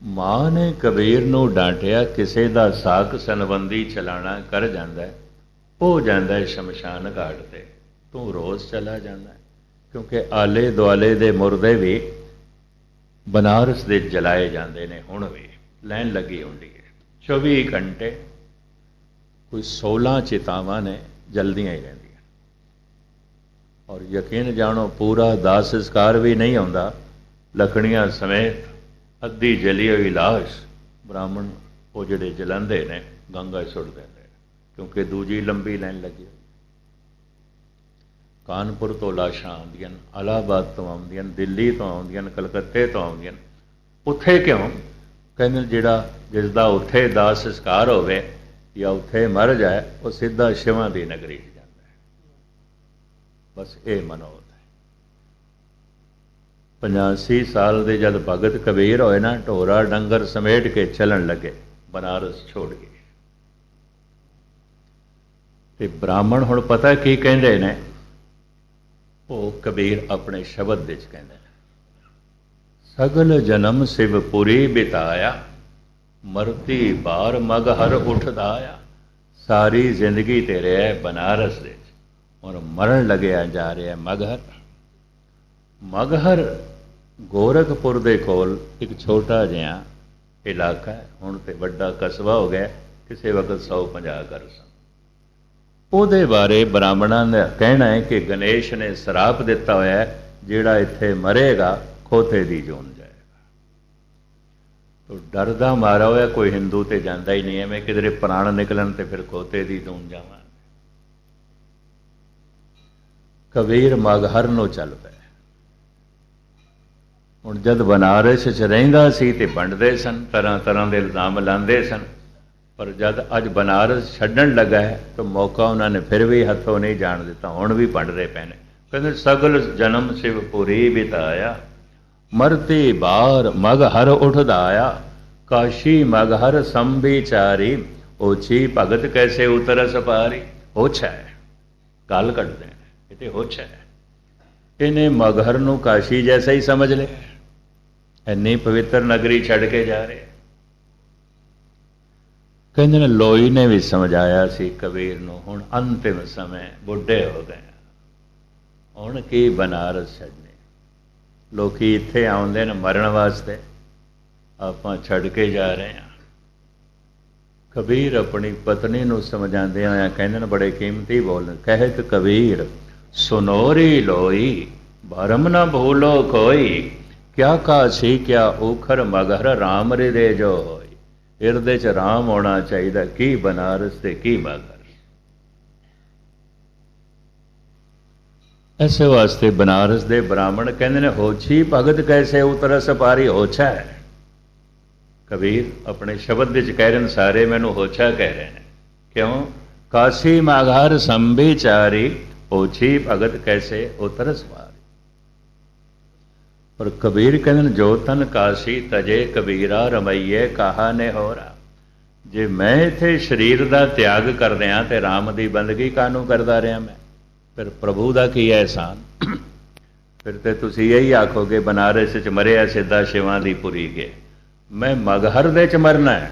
ਮਾਂ ਨੇ ਕਬੀਰ ਨੂੰ ਡਾਂਟਿਆ ਕਿਸੇ ਦਾ ਸਾਕ ਸੰਬੰਧੀ ਚਲਾਣਾ ਕਰ ਜਾਂਦਾ ਹੈ, ਉਹ ਜਾਂਦਾ ਸ਼ਮਸ਼ਾਨ ਘਾਟ ਤੇ। ਤੂੰ ਰੋਜ਼ ਚਲਾ ਜਾਂਦਾ ਹੈ। ਕਿਉਂਕਿ ਆਲੇ ਦੁਆਲੇ ਦੇ ਮੁਰਦੇ ਵੀ ਬਨਾਰਸ ਦੇ ਜਲਾਏ ਜਾਂਦੇ ਨੇ, ਹੁਣ ਵੀ ਲਾਈਨ ਲੱਗੀ ਹੁੰਦੀ ਹੈ। 24 ਘੰਟੇ ਕੋਈ 16 ਚਿਤਾਵਾਂ ਨੇ, ਜਲਦੀਆਂ ਹੀ ਰਹਿੰਦੀਆਂ। ਔਰ ਯਕੀਨ ਜਾਣੋ, ਪੂਰਾ ਦਾਸ ਸੰਸਕਾਰ ਵੀ ਨਹੀਂ ਆਉਂਦਾ। ਲਕੜੀਆਂ ਸਮੇਤ ਅੱਧੀ ਜਲੀ ਹੋਈ ਲਾਸ਼ ਬ੍ਰਾਹਮਣ ਉਹ ਜਿਹੜੇ ਜਲੰਦੇ ਨੇ, ਗੰਗਾ 'ਚ ਸੁੱਟ ਦਿੰਦੇ ਨੇ, ਕਿਉਂਕਿ ਦੂਜੀ ਲੰਬੀ ਲਾਈਨ ਲੱਗੀ ਹੋਈ ਕਾਨਪੁਰ ਤੋਂ ਲਾਸ਼ਾਂ ਆਉਂਦੀਆਂ ਨੇ, ਇਲਾਹਾਬਾਦ ਤੋਂ ਆਉਂਦੀਆਂ ਨੇ, ਦਿੱਲੀ ਤੋਂ ਆਉਂਦੀਆਂ ਨੇ, ਕਲਕੱਤੇ ਤੋਂ ਆਉਂਦੀਆਂ ਨੇ। ਉੱਥੇ ਕਿਉਂ? ਕਹਿੰਦੇ ਜਿਹੜਾ ਜਿਸ ਦਾ ਉੱਥੇ ਦਾਹ ਸੰਸਕਾਰ ਹੋਵੇ ਜਾਂ ਉੱਥੇ ਮਰ ਜਾਏ ਉਹ ਸਿੱਧਾ ਸ਼ਿਵਾਂ ਦੀ ਨਗਰੀ 'ਚ ਜਾਂਦਾ ਹੈ। ਬਸ ਇਹ ਮਨੋਤ ਹੈ। 85 ਸਾਲ ਦੇ ਜਦ ਭਗਤ ਕਬੀਰ ਹੋਏ ਨਾ ਢੋਰਾ ਡੰਗਰ ਸਮੇਟ ਕੇ ਚੱਲਣ ਲੱਗੇ ਬਨਾਰਸ ਛੋੜ ਕੇ ਤੇ ਬ੍ਰਾਹਮਣ ਹੁਣ ਪਤਾ ਕੀ ਕਹਿੰਦੇ ਨੇ? ਉਹ ਕਬੀਰ ਆਪਣੇ ਸ਼ਬਦ ਵਿੱਚ ਕਹਿੰਦਾ ਸਗਲ ਜਨਮ ਸਿਵਪੁਰੀ ਬਿਤਾਇਆ, ਮਰਤੀ ਬਾਰ ਮਗ ਹਰ ਆ ਸਾਰੀ ਜ਼ਿੰਦਗੀ ਤੇ ਰਿਹਾ ਬਨਾਰਸ ਦੇ ਔਰ ਮਰਨ ਲੱਗਿਆ ਜਾ ਰਿਹਾ ਮਗਹਰ। ਮਗਹਰ ਗੋਰਖਪੁਰ ਦੇ ਕੋਲ ਇੱਕ ਛੋਟਾ ਜਿਹਾ ਇਲਾਕਾ ਹੈ, ਹੁਣ ਤੇ ਵੱਡਾ ਕਸਬਾ ਹੋ ਗਿਆ, ਕਿਸੇ ਵਕਤ 150 ਘਰ ਸਨ। ਉਹਦੇ ਬਾਰੇ ਬ੍ਰਾਹਮਣਾਂ ਦਾ ਕਹਿਣਾ ਹੈ ਕਿ ਗਣੇਸ਼ ਨੇ ਸਰਾਪ ਦਿੱਤਾ ਹੋਇਆ ਹੈ, ਜਿਹੜਾ ਇੱਥੇ ਮਰੇਗਾ, ਖੋਤੇ ਦੀ ਜੂਨ ਜਾਏਗਾ। ਤੋ ਡਰਦਾ ਮਾਰਾ ਹੋਇਆ, ਕੋਈ ਹਿੰਦੂ ਤੇ ਜਾਂਦਾ ਹੀ ਨਹੀਂ, ਐਵੇਂ ਕਿਧਰੇ ਪ੍ਰਾਣ ਨਿਕਲਣ ਤੇ ਫਿਰ ਖੋਤੇ ਦੀ ਜੂਨ ਜਾਵਾਂ ਕਬੀਰ ਮਗਹਰ ਨੂੰ ਚੱਲ ਪਿਆ ਹੁਣ ਜਦ ਬਨਾਰਸ ਚ ਰਹਿੰਦਾ ਸੀ ਤੇ ਵੰਡਦੇ ਸਨ ਤਰ੍ਹਾਂ ਤਰ੍ਹਾਂ ਦੇ ਇਲਜ਼ਾਮ ਲਾਉਂਦੇ ਸਨ ਪਰ ਜਦ ਅੱਜ ਬਨਾਰਸ ਛੱਡਣ ਲੱਗਾ ਹੈ, ਤਾਂ ਮੌਕਾ ਉਹਨਾਂ ਨੇ ਫਿਰ ਵੀ ਹੱਥੋਂ ਨਹੀਂ ਜਾਣ ਦਿੱਤਾ, ਹੁਣ ਵੀ ਵੰਡਦੇ ਪਏ ਨੇ। ਕਹਿੰਦੇ, ਸਗਲ ਜਨਮ ਸਿਵਪੁਰੀ ਬਿਤਾਇਆ, ਮਰਤੀ ਬਾਰ ਮਗ ਹਰ ਉਠਦਾ ਆਇਆ ਕਾਸ਼ੀ ਮਗ ਹਰ ਸੰਭੀਚਾਰੀ, ਓਛੀ ਭਗਤ ਕੈਸੇ ਉਤਰ ਸਪਾਰੀ। ਹੋਛਾ ਹੈ, ਗੱਲ ਕੱਢਦੇ ਇਹ ਤੇ ਹੋਛਾ ਹੈ। ਇਹਨੇ ਮਗਹਰ ਨੂੰ ਕਾਸ਼ੀ ਜੈਸਾ ਹੀ ਸਮਝ ਲਿਆ। ਇੰਨੀ ਪਵਿੱਤਰ ਨਗਰੀ ਛੱਡ ਕੇ ਜਾ ਰਹੇ। ਕਹਿੰਦੇ ਨੇ ਲੋਈ ਨੇ ਵੀ ਸਮਝਾਇਆ ਸੀ ਕਬੀਰ ਨੂੰ, ਹੁਣ ਅੰਤਿਮ ਸਮੇਂ ਬੁੱਢੇ ਹੋ ਗਏ। ਹੁਣ ਕੀ ਬਨਾਰਸ ਛੱਡਨੇ? ਲੋਕੀ ਇੱਥੇ ਆਉਂਦੇ ਨੇ ਮਰਨ ਵਾਸਤੇ। ਆਪਾਂ ਛੱਡ ਕੇ ਜਾ ਰਹੇ ਹਾਂ। ਕਬੀਰ ਆਪਣੀ ਪਤਨੀ ਨੂੰ ਸਮਝਾਉਂਦੇ ਆ ਕਹਿੰਦੇ ਨੇ, ਬੜੇ ਕੀਮਤੀ ਬੋਲ ਕਹਿਤ ਕਬੀਰ, ਸੁਨੋਰੀ ਲੋਈ ਭਰਮ ਨਾ ਭੂਲੋ ਕੋਈ। ਕਿਆ ਕਾਸ਼ੀ ਕਿਆ ਓਖਰ ਮਗਰ ਰਾਮ ਰੇ ਦੇ ਜੋ ਹੋਈ ਹਿਰਦੇ ਚ ਰਾਮ ਹੋਣਾ ਚਾਹੀਦਾ, ਕੀ ਬਨਾਰਸ ਤੇ ਕੀ ਮਗਰ ਐਸੇ ਵਾਸਤੇ ਬਨਾਰਸ ਦੇ ਬ੍ਰਾਹਮਣ ਕਹਿੰਦੇ ਨੇ ਹੋਛੀ ਭਗਤ ਕੈਸੇ ਉਤਰ ਸਪਾਰੀ ਹੋਛਾ? ਹੈ ਕਬੀਰ ਆਪਣੇ ਸ਼ਬਦ ਵਿੱਚ ਕਹਿ ਰਹੇ ਨੇ, ਸਾਰੇ ਮੈਨੂੰ ਹੋਛਾ ਕਹਿ ਰਹੇ ਨੇ। ਕਿਉਂ? ਕਾਸ਼ੀ ਮਾਘਾਰ ਸੰਭੀਚਾਰੀ ਹੋਛੀ ਭਗਤ ਕੈਸੇ ਉਤਰ ਸਪਾਰੀ ਪਰ ਕਬੀਰ ਕਹਿੰਦੇ ਨੇ ਜੋ ਤਨ ਕਾਸ਼ੀ ਤਜੇ ਕਬੀਰਾ ਰਮਈਏ, ਕਹਾ ਨੇ ਹੋਰਾ? ਜੇ ਮੈਂ ਇਥੇ ਸਰੀਰ ਦਾ ਤਿਆਗ ਕਰਦਿਆਂ ਤੇ RAM ਦੀ ਬੰਦਗੀ ਕਾਨੂੰ ਕਰਦਾ ਰਿਹਾ ਮੈਂ? ਫਿਰ ਪ੍ਰਭੂ ਦਾ ਕੀ ਐਹਸਾਨ ਫਿਰ ਤੇ ਤੁਸੀਂ ਇਹੀ ਆਖੋਗੇ, ਬਨਾਰਸ ਚ ਮਰਿਆ ਸਿੱਧਾ ਸ਼ਿਵਾਂ ਦੀ ਪੁਰੀ ਗਏ। ਮੈਂ ਮਗਹਰ ਦੇ ਚ ਮਰਨਾ ਹੈ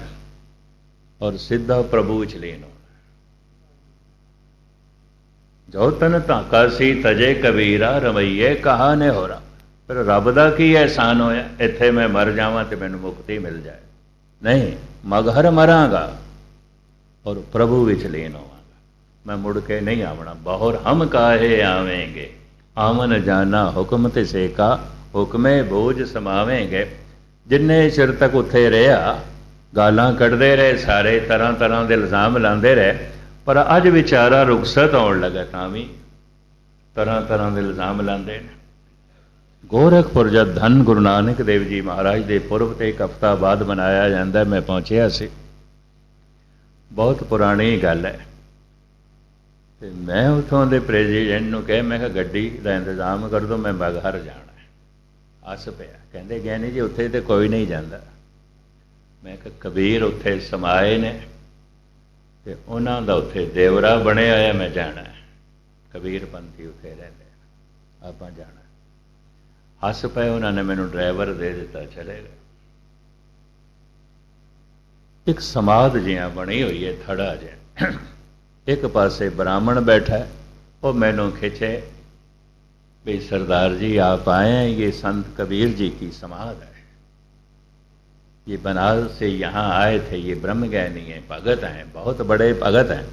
ਔਰ ਸਿੱਧਾ ਪ੍ਰਭੂ ਚ ਲੀਨ ਹੋਣਾ ਜੋ ਤਨ ਧਾਕਾ ਸੀ ਤਜੇ ਕਬੀਰਾ ਰਮਈਏ, ਕਹਾ ਨੇ ਹੋਰਾ? ਪਰ ਰੱਬ ਦਾ ਕੀ ਅਹਿਸਾਨ ਹੋਇਆ? ਇੱਥੇ ਮੈਂ ਮਰ ਜਾਵਾਂ ਤੇ ਮੈਨੂੰ ਮੁਕਤੀ ਮਿਲ ਜਾਏ। ਨਹੀਂ, ਮਗਹਰ ਮਰਾਂਗਾ ਔਰ ਪ੍ਰਭੂ ਵਿੱਚ ਲੀਨ ਹੋਵਾਂਗਾ। ਮੈਂ ਮੁੜ ਕੇ ਨਹੀਂ ਆਵਣਾ। ਬਹੁਰ ਹਮ ਕਾਹੇ ਆਵੇਂਗੇ? ਆਮਨ ਜਾਣਾ ਹੁਕਮ ਤੇ ਸੇਕਾ, ਹੁਕਮੇ ਬੋਝ ਸਮਾਵੇਂਗੇ। ਜਿੰਨੇ ਚਿਰ ਤੱਕ ਉੱਥੇ ਰਿਹਾ, ਗਾਲਾਂ ਕੱਢਦੇ ਰਹੇ, ਸਾਰੇ ਤਰ੍ਹਾਂ ਤਰ੍ਹਾਂ ਦੇ ਇਲਜ਼ਾਮ ਲਾਉਂਦੇ ਰਹੇ, ਪਰ ਅੱਜ ਵਿਚਾਰਾ ਰੁਖਸਤ ਆਉਣ ਲੱਗਾ ਤਾਂ ਵੀ ਤਰ੍ਹਾਂ ਤਰ੍ਹਾਂ ਦੇ ਇਲਜ਼ਾਮ ਲਾਉਂਦੇ ਨੇ। ਗੋਰਖਪੁਰ ਜਦ ਧੰਨ ਗੁਰੂ ਨਾਨਕ ਦੇਵ ਜੀ ਮਹਾਰਾਜ ਦੇ ਪੁਰਬ ਤੇ ਇੱਕ ਹਫ਼ਤਾ ਬਾਅਦ ਮਨਾਇਆ ਜਾਂਦਾ, ਮੈਂ ਪਹੁੰਚਿਆ ਸੀ। ਬਹੁਤ ਪੁਰਾਣੀ ਗੱਲ ਹੈ। ਤੇ ਮੈਂ ਉਥੋਂ ਦੇ ਪ੍ਰੈਜ਼ੀਡੈਂਟ ਨੂੰ ਕਹੇ, ਮੈਂ ਕਿਹਾ, ਗੱਡੀ ਦਾ ਇੰਤਜ਼ਾਮ ਕਰ ਦੋ, ਮੈਂ ਬਗਹਰ ਜਾਣਾ ਹੈ। ਆਸ ਪਿਆ। ਕਹਿੰਦੇ ਗਿਆਨੀ ਜੀ, ਉੱਥੇ ਤੇ ਕੋਈ ਨਹੀਂ ਜਾਂਦਾ। ਮੈਂ ਕਿਹਾ, ਕਬੀਰ ਉੱਥੇ ਸਮਾਏ ਨੇ ਤੇ ਉਹਨਾਂ ਦਾ ਉੱਥੇ ਦੇਵਰਾ ਬਣਿਆ ਹੋਇਆ, ਮੈਂ ਜਾਣਾ ਕਬੀਰ ਪੰਥੀ ਉੱਥੇ ਰਹਿੰਦੇ ਆਪਾਂ ਜਾਣਾ ਹੱਸ ਪਏ ਉਹਨਾਂ ਨੇ ਮੈਨੂੰ ਡਰਾਈਵਰ ਦੇ ਦਿੱਤਾ ਚਲੇ ਗਏ ਇੱਕ ਸਮਾਧ ਜਿਹਾ ਬਣੀ ਹੋਈ ਹੈ ਥੜਾ ਜਿਹਾ ਇੱਕ ਪਾਸੇ ਬ੍ਰਾਹਮਣ ਬੈਠਾ ਹੈ ਉਹ ਮੈਨੂੰ ਖਿੱਚੇ ਵੀ सरदार जी आप आए हैं ये संत कबीर जी की समाध है ये बनारस से यहाँ आए थे ये ब्रह्म ज्ञानी है भगत हैं बहुत बड़े भगत हैं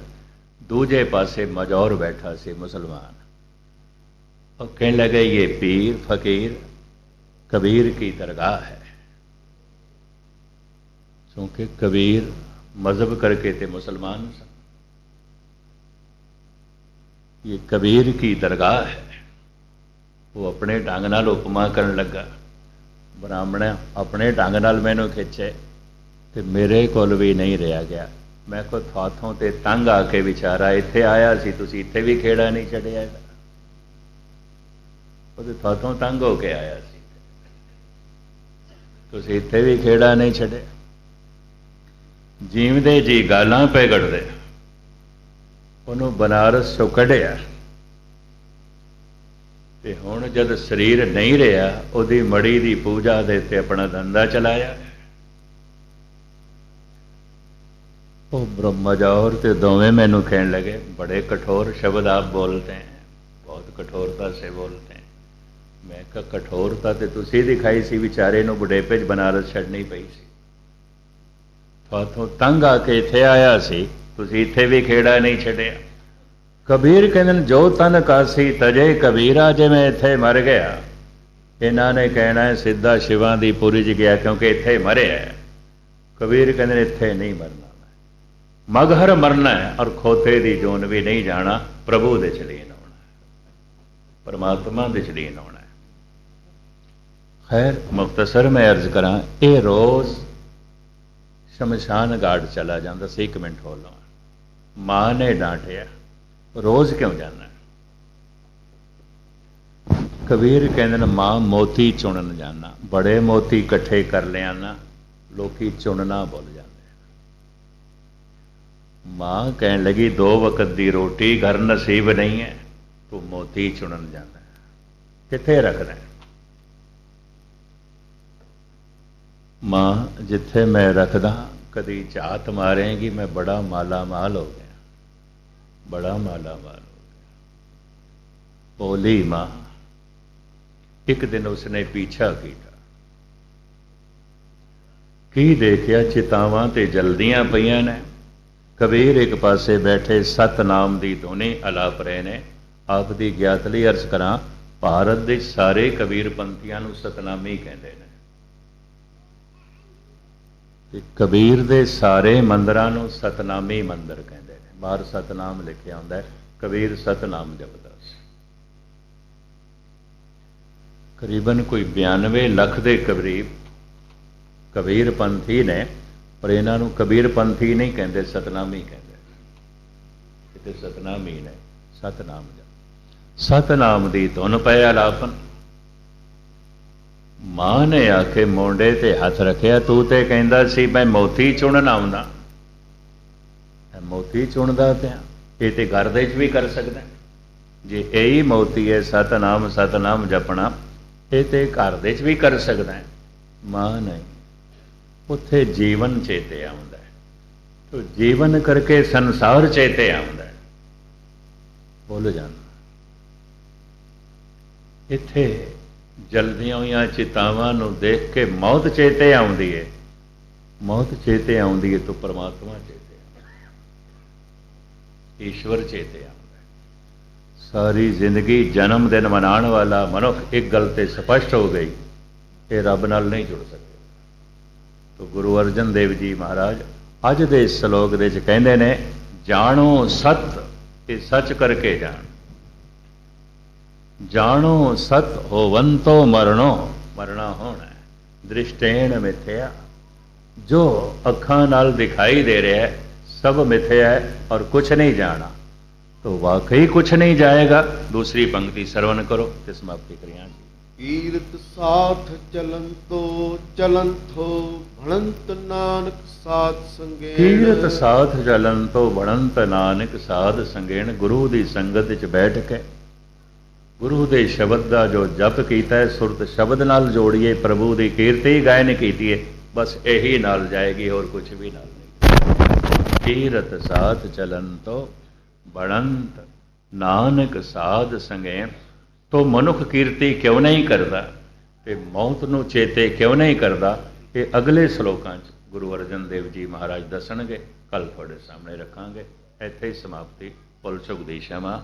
दूजे पासे मजौर बैठा से मुसलमान और कहने लगे ये पीर फकीर कबीर की दरगाह है क्योंकि कबीर मजहब करके थे मुसलमान ये कबीर की दरगाह है ਉਹ ਆਪਣੇ ਢੰਗ ਨਾਲ ਉਪਮਾ ਕਰਨ ਲੱਗਾ ਬ੍ਰਾਹਮਣ ਆਪਣੇ ਢੰਗ ਨਾਲ ਮੈਨੂੰ ਖਿੱਚੇ ਤੇ ਮੇਰੇ ਕੋਲ ਵੀ ਨਹੀਂ ਰਿਹਾ ਗਿਆ ਮੈਂ ਕੋ ਥਾਥੋਂ ਤੇ ਤੰਗ ਆ ਕੇ ਵਿਚਾਰਾ ਇੱਥੇ ਆਇਆ ਸੀ ਤੁਸੀਂ ਇੱਥੇ ਵੀ ਖੇੜਾ ਨਹੀਂ ਛੱਡਿਆ ਉਹਦੇ ਥਾਥੋਂ ਤੰਗ ਹੋ ਕੇ ਆਇਆ ਸੀ। ਤੁਸੀਂ ਇੱਥੇ ਵੀ ਖੇੜਾ ਨਹੀਂ ਛੱਡਿਆ। ਜੀਵਦੇ ਜੀ ਗਾਲਾਂ ਪੈਗੜਦੇ। ਉਹਨੂੰ ਬਨਾਰਸ ਚੋਂ ਕੱਢਿਆ। ਤੇ ਹੁਣ ਜਦ ਸਰੀਰ ਨਹੀਂ ਰਿਹਾ, ਉਹਦੀ ਮੜੀ ਦੀ ਪੂਜਾ ਦੇ ਤੇ ਆਪਣਾ ਧੰਦਾ ਚਲਾਇਆ। ਉਹ ਬ੍ਰਹਮਜੌਰ ਤੇ ਦੋਵੇਂ ਮੈਨੂੰ ਕਹਿਣ ਲੱਗੇ, ਬੜੇ ਕਠੋਰ ਸ਼ਬਦ ਆਪ ਬੋਲਤੇ हैं ਬਹੁਤ ਕਠੋਰਤਾ ਸੇ ਬੋਲਤੇ हैं ਮੈਂ ਕਿਹਾ ਕਠੋਰਤਾ ਤੇ ਤੁਸੀਂ ਦਿਖਾਈ ਸੀ ਵਿਚਾਰੇ ਨੂੰ ਬੁਢੇਪੇ 'ਚ ਬਨਾਰਸ ਛੱਡਣੀ ਪਈ ਸੀ। ਤੁਹਾਥੋਂ ਤੰਗ ਆ ਕੇ ਇੱਥੇ ਆਇਆ ਸੀ, ਤੁਸੀਂ ਇੱਥੇ ਵੀ ਖੇੜਾ ਨਹੀਂ ਛੱਡਿਆ। ਕਬੀਰ ਕਹਿੰਦੇ ਨੇ, ਜੋ ਤਨ ਕਾਸੀ ਤਜੇ ਕਬੀਰਾ ਜੇ ਮੈਂ ਇੱਥੇ ਮਰ ਗਿਆ। ਇਹਨਾਂ ਨੇ ਕਹਿਣਾ ਹੈ, ਸਿੱਧਾ ਸ਼ਿਵਾਂ ਦੀ ਪੁਰੀ ਚ ਗਿਆ ਕਿਉਂਕਿ ਇੱਥੇ ਮਰਿਆ ਕਬੀਰ ਕਹਿੰਦੇ ਨੇ, ਇੱਥੇ ਨਹੀਂ ਮਰਨਾ ਮਗਹਰ ਮਰਨਾ ਹੈ ਔਰ ਖੋਤੇ ਦੀ ਜੋਨ ਵੀ ਨਹੀਂ ਜਾਣਾ, ਪ੍ਰਭੂ ਦੇ ਚਲੀਨ ਆਉਣਾ ਹੈ। ਪਰਮਾਤਮਾ ਦੇ ਚਲੀਨ ਆਉਣਾ ਖੈਰ ਮੁਖਤਸਰ ਮੈਂ ਅਰਜ਼ ਕਰਾਂ, ਇਹ ਰੋਜ਼ ਸ਼ਮਸ਼ਾਨ ਘਾਟ ਚਲਾ ਜਾਂਦਾ ਸੀ, ਇੱਕ ਮਿੰਟ ਹੋ ਲਵਾਂ ਮਾਂ ਨੇ ਡਾਂਟਿਆ, ਰੋਜ਼ ਕਿਉਂ ਜਾਣਾ? ਕਬੀਰ ਕਹਿੰਦੇ ਨੇ, ਮਾਂ, ਮੋਤੀ ਚੁਣਨ ਜਾਣਾ। ਬੜੇ ਮੋਤੀ ਇਕੱਠੇ ਕਰ ਲਿਆਣਾ ਲੋਕੀ ਚੁਣਨਾ ਭੁੱਲ ਜਾਂਦੇ ਮਾਂ ਕਹਿਣ ਲੱਗੀ, ਦੋ ਵਕਤ ਦੀ ਰੋਟੀ ਘਰ ਨਸੀਬ ਨਹੀਂ ਹੈ, ਤੂੰ ਮੋਤੀ ਚੁਣਨ ਜਾਣਾ। ਕਿੱਥੇ ਰੱਖਣਾ ਮਾਂ, ਜਿੱਥੇ ਮੈਂ ਰੱਖਦਾ, ਕਦੀ ਝਾਤ ਮਾਰੇਗੀ, ਮੈਂ ਬੜਾ ਮਾਲਾ ਮਾਲ ਹੋ ਗਿਆ। ਬੜਾ ਮਾਲਾ ਮਾਲ ਹੋ ਗਿਆ। ਬੋਲੀ ਮਾਂ, ਇੱਕ ਦਿਨ ਉਸਨੇ ਪੀਛਾ ਕੀਤਾ। ਕੀ ਦੇਖਿਆ ਚਿਤਾਵਾਂ ਤੇ ਜਲਦੀਆਂ ਪਈਆਂ ਨੇ? ਕਬੀਰ ਇੱਕ ਪਾਸੇ ਬੈਠੇ ਸਤਨਾਮ ਦੀ ਧੁਨੀ ਅਲਾਪ ਰਹੇ ਨੇ। ਆਪ ਦੀ ਗਿਆਤ ਲਈ ਅਰਜ਼ ਕਰਾਂ, ਭਾਰਤ ਦੇ ਸਾਰੇ ਕਬੀਰ ਪੰਥੀਆਂ ਨੂੰ ਸਤਨਾਮੀ ਕਹਿੰਦੇ ਨੇ। ਤੇ ਕਬੀਰ ਦੇ ਸਾਰੇ ਮੰਦਰਾਂ ਨੂੰ ਸਤਨਾਮੀ ਮੰਦਰ ਕਹਿੰਦੇ ਨੇ। ਬਾਹਰ ਸਤਨਾਮ ਲਿਖਿਆ ਹੁੰਦਾ ਹੈ, ਕਬੀਰ ਸਤਨਾਮ ਜਪਦਾ ਸੀ। ਕਰੀਬਨ ਕੋਈ 92 ਲੱਖ ਦੇ ਕਰੀਬ ਕਬੀਰ ਪੰਥੀ ਨੇ, ਪਰ ਇਹਨਾਂ ਨੂੰ ਕਬੀਰ ਪੰਥੀ ਨਹੀਂ ਕਹਿੰਦੇ, ਸਤਨਾਮੀ ਕਹਿੰਦੇ। ਕਿਤੇ ਸਤਨਾਮੀ ਨੇ, ਸਤਨਾਮ ਜਪ। ਸਤਨਾਮ ਦੀ ਧੁਨ ਪਏ ਆਲਾਪਨ ਮਾਂ ਨੇ ਆਖੇ ਕੇ ਮੋਢੇ ਤੇ ਹੱਥ ਰੱਖਿਆ, ਤੂੰ ਤੇ ਕਹਿੰਦਾ ਸੀ, ਮੈਂ ਮੋਤੀ ਚੁਣਨ ਆਉਂਦਾ। ਮੋਤੀ ਚੁਣਦਾ ਪਿਆ। ਇਹ ਤੇ ਘਰ ਦੇ ਵਿੱਚ ਵੀ ਕਰ ਸਕਦਾ ਜੇ ਇਹੀ ਮੋਤੀ ਹੈ, ਸਤਨਾਮ ਸਤਨਾਮ ਜਪਣਾ, ਇਹ ਤੇ ਘਰ ਦੇ ਵਿੱਚ ਵੀ ਕਰ ਸਕਦਾ ਹੈ। ਮਾਂ ਨਹੀਂ, ਉੱਥੇ ਜੀਵਨ ਚੇਤੇ ਆਉਂਦਾ ਹੈ। ਤੋ ਜੀਵਨ ਕਰਕੇ ਸੰਸਾਰ ਚੇਤੇ ਆਉਂਦਾ ਹੈ। ਬੋਲ ਜਾਣਾ ਇੱਥੇ ਜਲਦੀਆਂ ਹੋਈਆਂ ਚਿਤਾਵਾਂ ਨੂੰ ਦੇਖ ਕੇ ਮੌਤ ਚੇਤੇ ਆਉਂਦੀ ਹੈ ਮੌਤ ਚੇਤੇ ਆਉਂਦੀ ਹੈ ਤਾਂ ਪਰਮਾਤਮਾ ਚੇਤੇ ਆਉਂਦਾ। ਈਸ਼ਵਰ ਚੇਤੇ ਆਉਂਦਾ। ਸਾਰੀ ਜ਼ਿੰਦਗੀ ਜਨਮ ਦਿਨ ਮਨਾਉਣ ਵਾਲਾ ਮਨੁੱਖ ਇੱਕ ਗੱਲ ਤੇ ਸਪਸ਼ਟ ਹੋ ਗਈ, ਇਹ ਰੱਬ ਨਾਲ ਨਹੀਂ ਜੁੜ ਸਕਦਾ। ਤੋ ਗੁਰੂ ਅਰਜਨ ਦੇਵ ਜੀ ਮਹਾਰਾਜ ਅੱਜ ਦੇ ਇਸ ਸ਼ਲੋਕ ਦੇ ਵਿੱਚ ਕਹਿੰਦੇ ਨੇ, ਜਾਣੋ ਸਤ ਇਹ ਸੱਚ ਕਰਕੇ ਜਾਣ। जानो सत होवंतो मरणो मरना होना है। दृष्टेण मिथ्या। जो अखा नाल दिखाई दे रहा है सब मिथ्या है और कुछ नहीं जाना। तो वाकई कुछ नहीं जाएगा। दूसरी पंक्ति श्रवण करो। समाप्ति क्रिया कीर्त साथ चलंतो चलंतो भणंत नानक साध संगे कीरत साथ चलंतो भणंत नानक साध संगेण। गुरु दी संगत च बैठ के ਗੁਰੂ ਦੇ ਸ਼ਬਦ ਦਾ ਜੋ ਜਪ ਕੀਤਾ ਹੈ, ਸੁਰਤ ਸ਼ਬਦ ਨਾਲ ਜੋੜੀਏ, ਪ੍ਰਭੂ ਦੀ ਕੀਰਤੀ ਗਾਇਨ ਕੀਤੀ ਹੈ ਬਸ ਇਹੀ ਨਾਲ ਜਾਏਗੀ, ਹੋਰ ਕੁਝ ਵੀ ਨਾਲ ਨਹੀਂ। ਕੀਰਤ ਸਾਥ ਚਲਨ ਤੋਂ ਬਣੰਤ, ਨਾਨਕ ਸਾਧ ਸੰਗੇਣ ਤੋ ਮਨੁੱਖ ਕੀਰਤੀ ਕਿਉਂ ਨਹੀਂ ਕਰਦਾ? ਤੇ ਮੌਤ ਨੂੰ ਚੇਤੇ ਕਿਉਂ ਨਹੀਂ ਕਰਦਾ? ਇਹ ਅਗਲੇ ਸ਼ਲੋਕਾਂ 'ਚ ਗੁਰੂ ਅਰਜਨ ਦੇਵ ਜੀ ਮਹਾਰਾਜ ਦੱਸਣਗੇ ਕੱਲ ਤੁਹਾਡੇ ਸਾਹਮਣੇ ਰੱਖਾਂਗੇ। ਇੱਥੇ ਹੀ ਸਮਾਪਤੀ। ਪੁਲ ਚੁੱਕ ਦੀ ਸ਼ਮਾ